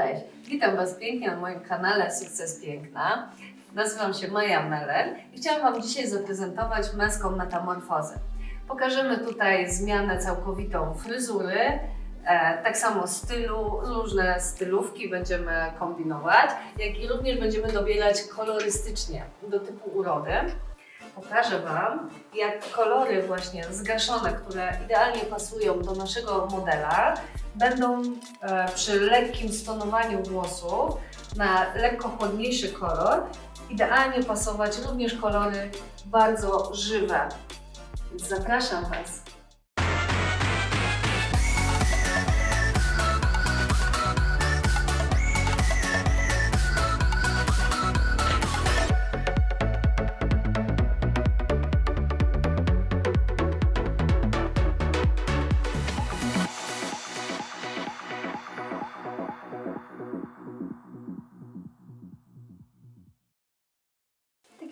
Cześć, witam Was pięknie na moim kanale Sukces Piękna. Nazywam się Maja Meller i chciałam Wam dzisiaj zaprezentować męską metamorfozę. Pokażemy tutaj zmianę całkowitą fryzury, e, tak samo stylu, różne stylówki będziemy kombinować, jak i również będziemy dobierać kolorystycznie do typu urody. Pokażę Wam, jak kolory właśnie zgaszone, które idealnie pasują do naszego modela, będą e, przy lekkim stonowaniu włosów na lekko chłodniejszy kolor idealnie pasować również kolory bardzo żywe. Zapraszam Was.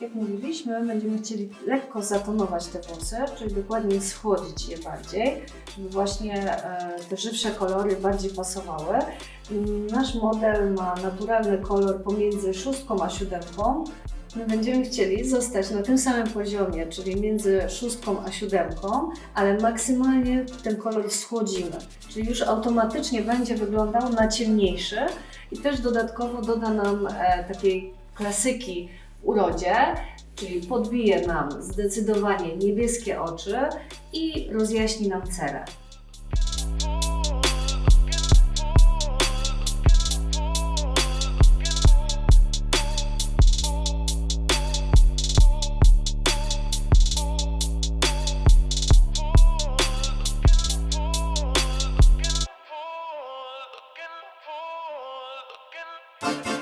Jak mówiliśmy, będziemy chcieli lekko zatonować te włosy, czyli dokładnie schłodzić je bardziej, żeby właśnie e, te żywsze kolory bardziej pasowały. Nasz model ma naturalny kolor pomiędzy szóstką a siódemką. My będziemy chcieli zostać na tym samym poziomie, czyli między szóstką a siódemką, ale maksymalnie ten kolor schłodzimy, czyli już automatycznie będzie wyglądał na ciemniejszy i też dodatkowo doda nam e, takiej klasyki urodzie, czyli podbije nam zdecydowanie niebieskie oczy i rozjaśni nam cerę. No i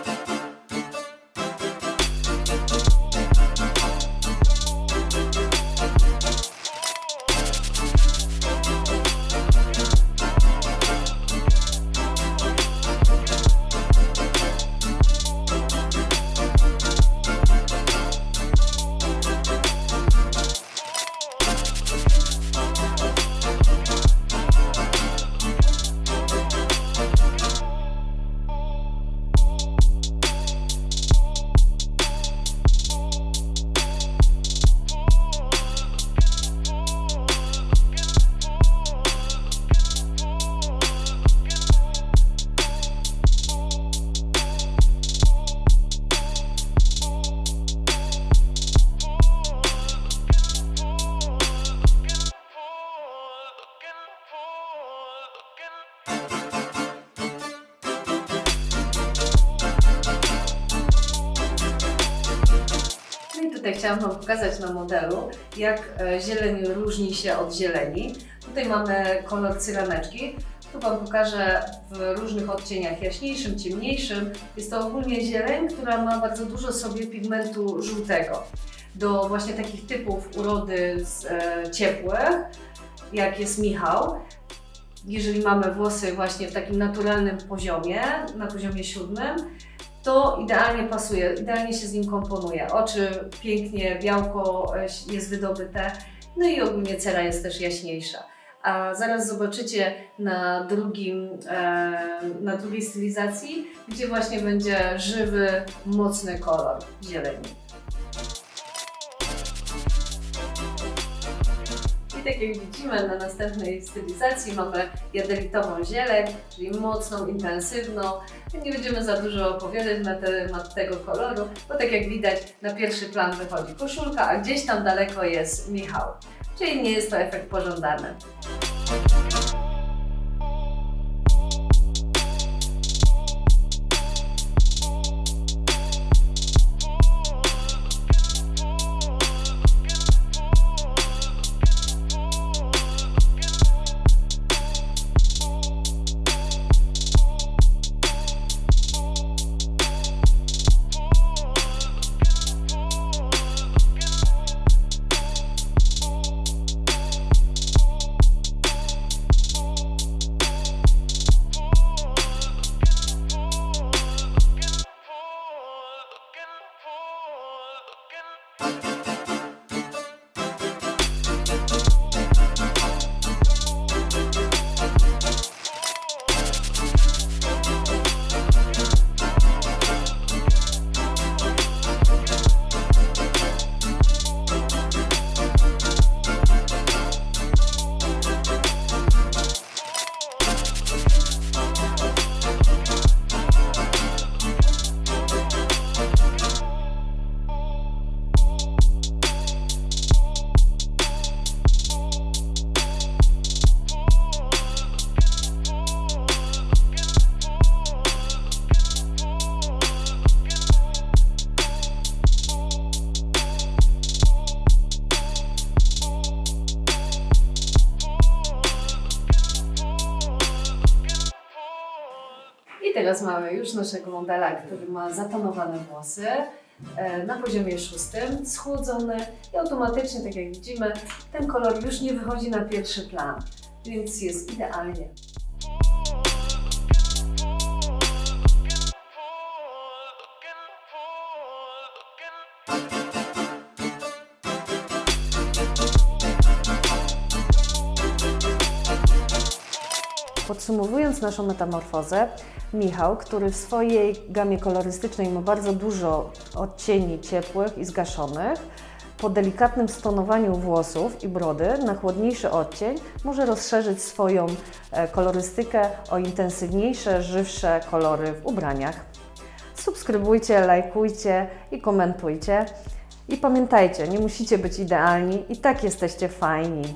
tutaj chciałam Wam pokazać na modelu, jak e, zieleń różni się od zieleni. Tutaj mamy kolor cyraneczki. Tu Wam pokażę w różnych odcieniach, jaśniejszym, ciemniejszym. Jest to ogólnie zieleń, która ma bardzo dużo sobie pigmentu żółtego. Do właśnie takich typów urody z, e, ciepłych, jak jest Michał, jeżeli mamy włosy właśnie w takim naturalnym poziomie, na poziomie siódmym, to idealnie pasuje, idealnie się z nim komponuje. Oczy pięknie, białko e, jest wydobyte, no i ogólnie cera jest też jaśniejsza. A zaraz zobaczycie na, drugim, e, na drugiej stylizacji, gdzie właśnie będzie żywy, mocny kolor zieleni. Tak jak widzimy na następnej stylizacji mamy jadelitową zieleń, czyli mocną, intensywną. Nie będziemy za dużo opowiadać na temat tego koloru, bo tak jak widać na pierwszy plan wychodzi koszulka, a gdzieś tam daleko jest Michał. Czyli nie jest to efekt pożądany. Teraz mamy już naszego modela, który ma zatonowane włosy e, na poziomie szóstym, schłodzony i automatycznie, tak jak widzimy, ten kolor już nie wychodzi na pierwszy plan, więc jest idealnie. Podsumowując naszą metamorfozę, Michał, który w swojej gamie kolorystycznej ma bardzo dużo odcieni ciepłych i zgaszonych, po delikatnym stonowaniu włosów i brody na chłodniejszy odcień może rozszerzyć swoją e, kolorystykę o intensywniejsze, żywsze kolory w ubraniach. Subskrybujcie, lajkujcie i komentujcie. I pamiętajcie, nie musicie być idealni, i tak jesteście fajni.